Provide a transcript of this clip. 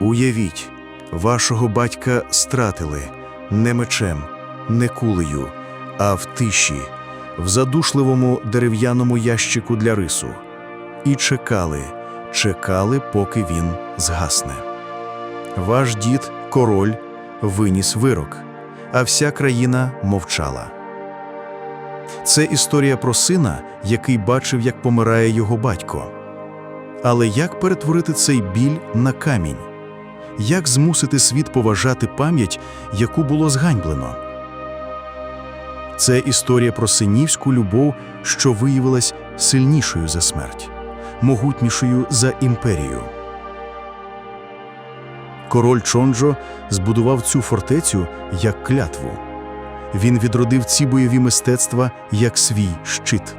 Уявіть, вашого батька стратили не мечем, не кулею, а в тиші, в задушливому дерев'яному ящику для рису. І чекали, чекали, поки він згасне. Ваш дід, король, виніс вирок, а вся країна мовчала. Це історія про сина, який бачив, як помирає його батько. Але як перетворити цей біль на камінь? Як змусити світ поважати пам'ять, яку було зганьблено? Це історія про синівську любов, що виявилась сильнішою за смерть, могутнішою за імперію. Король Чонджо збудував цю фортецю як клятву. Він відродив ці бойові мистецтва як свій щит.